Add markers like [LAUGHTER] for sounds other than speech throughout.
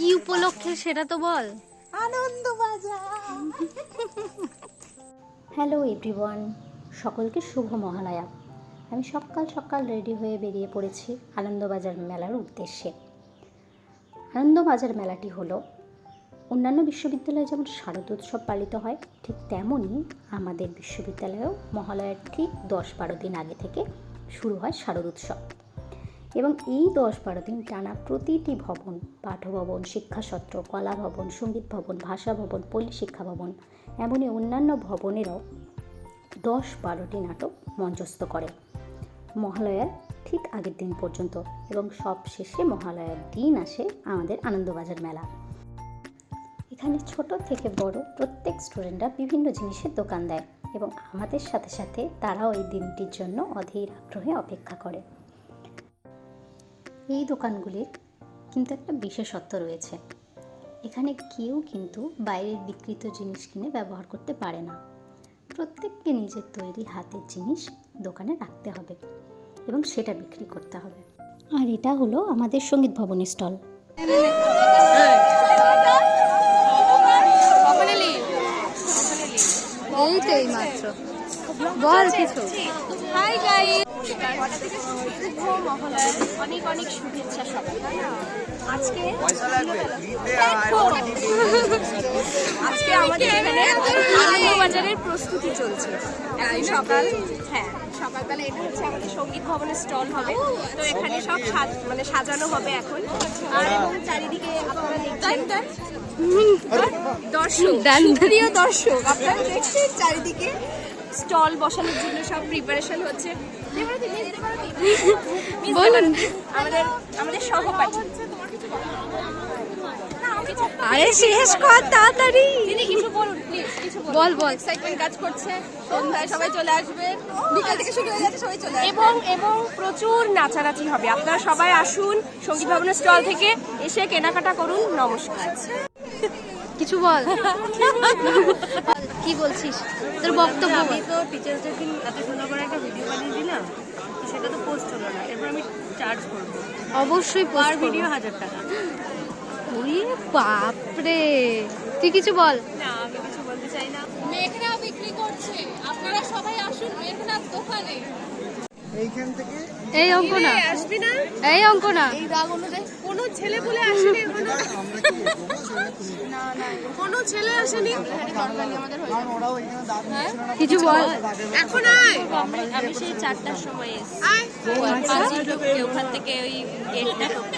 কি উপলক্ষে সেটা তো বল। আনন্দ হ্যালো এভরিওয়ান, সকলকে শুভ মহালয়া। আমি সকাল সকাল রেডি হয়ে বেরিয়ে পড়েছি আনন্দবাজার মেলার উদ্দেশ্যে। আনন্দবাজার মেলাটি হলো, অন্যান্য বিশ্ববিদ্যালয়ে যেমন শারদোৎসব পালিত হয়, ঠিক তেমনই আমাদের বিশ্ববিদ্যালয়েও মহালয়ার ঠিক দশ বারো দিন আগে থেকে শুরু হয় শারদোৎসব এবং এই দশ বারো দিন টানা প্রতিটি ভবন, পাঠভবন, শিক্ষাসত্র কলা ভবন সংগীত ভবন ভাষা ভবন পল্লী শিক্ষা ভবন এমনই অন্যান্য ভবনেরও দশ বারোটি নাটক মঞ্চস্থ করে। মহালয়ার ঠিক আগের দিন পর্যন্ত এবং সব শেষে মহালয়ার দিন আসে আমাদের আনন্দবাজার মেলা। এখানে ছোট থেকে বড় প্রত্যেক স্টুডেন্টরা বিভিন্ন জিনিসের দোকান দেয় এবং আমাদের সাথে সাথে তারাও এই দিনটির জন্য অধীর আগ্রহে অপেক্ষা করে। এই দোকানগুলির কিন্তু একটা বিশেষত্ব রয়েছে। এখানে কেউ কিন্তু বাইরের বিকৃত জিনিস কিনে ব্যবহার করতে পারে না। প্রত্যেককে নিজের তৈরি হাতের জিনিস দোকানে রাখতে হবে এবং সেটা বিক্রি করতে হবে। আর এটা হলো আমাদের সংগীত ভবনের স্টল। এই তো এই মাত্র বল কিছু। হাই গাইস আজকে আমাদের এখানে প্রস্তুতি চলছে। সকাল হ্যাঁ সকালবেলা এটা হচ্ছে আমাদের সংগীত ভবনের স্টল হবে। তো এখানে সব সাজ মানে সাজানো হবে এখন। আর চারিদিকে দর্শক। দর্শক, আপনারা দেখছেন চারিদিকে স্টল বসানোর জন্য সব প্রিপারেশন হচ্ছে। [LAUGHS] বলুন। আমাদের আমাদের সহপাঠী। আরে শেষ কর তাড়াতাড়ি। কিছু বলুন প্লিজ কিছু বল, বল। এক্সাইটমেন্ট কাজ করছে সন্ধ্যায় সবাই চলে আসবে। বিকাল থেকে শুরু হয়ে যাচ্ছে সবাই চলে এবং এবং প্রচুর নাচানাচি হবে। আপনারা সবাই আসুন সংগীত ভবনের স্টল থেকে এসে কেনাকাটা করুন। নমস্কার। কিছু বল। কি বলছিস? তোর বক্তব্য। আমি তো টিচার্সদের দিন এত সুন্দর করে একটা ভিডিও বানিয়ে দিলাম তো সেটা তো পোস্ট হলো না। এরপর আমি চার্জ করব। অবশ্যই পার পোস্ট ভিডিও ভিডিও হাজার টাকা। ওরে বাপরে। তুই কিছু বল। না আমি কিছু বলতে চাই না। মেঘনা বিক্রি করছে। আপনারা সবাই আসুন মেঘনার দোকানে। এই অঙ্ক না। আসবি না? এই অঙ্ক না। এই দাগ অনুযায়ী কোনো ছেলে বলে আসেনি এখনও? কোনো ছেলে আসেনি। কিছু বল। এখন আয়। আমি সেই চারটার সময় এসেছি। আয়। ওখান থেকে ওই গেটটা ঢুকতে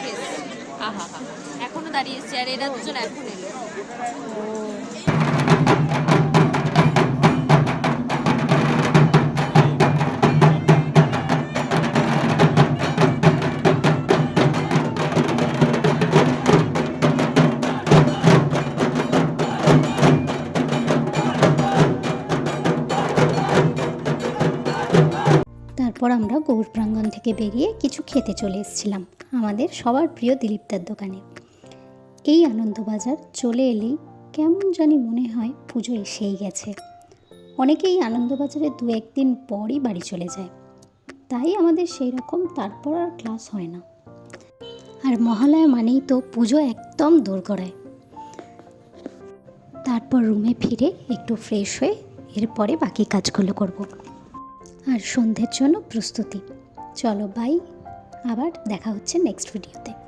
আহা হা এখনও দাঁড়িয়ে এসেছি আর এরা দুজন এখন এলো। তারপর আমরা গৌর প্রাঙ্গণ থেকে বেরিয়ে কিছু খেতে চলে এসেছিলাম আমাদের সবার প্রিয় দিলীপদার দোকানে। এই আনন্দবাজার চলে এলেই কেমন জানি মনে হয় পুজো এসেই গেছে। অনেকেই আনন্দবাজারে দু একদিন পরই বাড়ি চলে যায়। তাই আমাদের সেই রকম তারপর আর ক্লাস হয় না। আর মহালয়া মানেই তো পুজো একদম দূর করায় তারপর রুমে ফিরে একটু ফ্রেশ হয়ে এরপরে বাকি কাজগুলো করব। আর সন্ধ্যের জন্য প্রস্তুতি। চলো বাই আবার দেখা হচ্ছে নেক্সট ভিডিওতে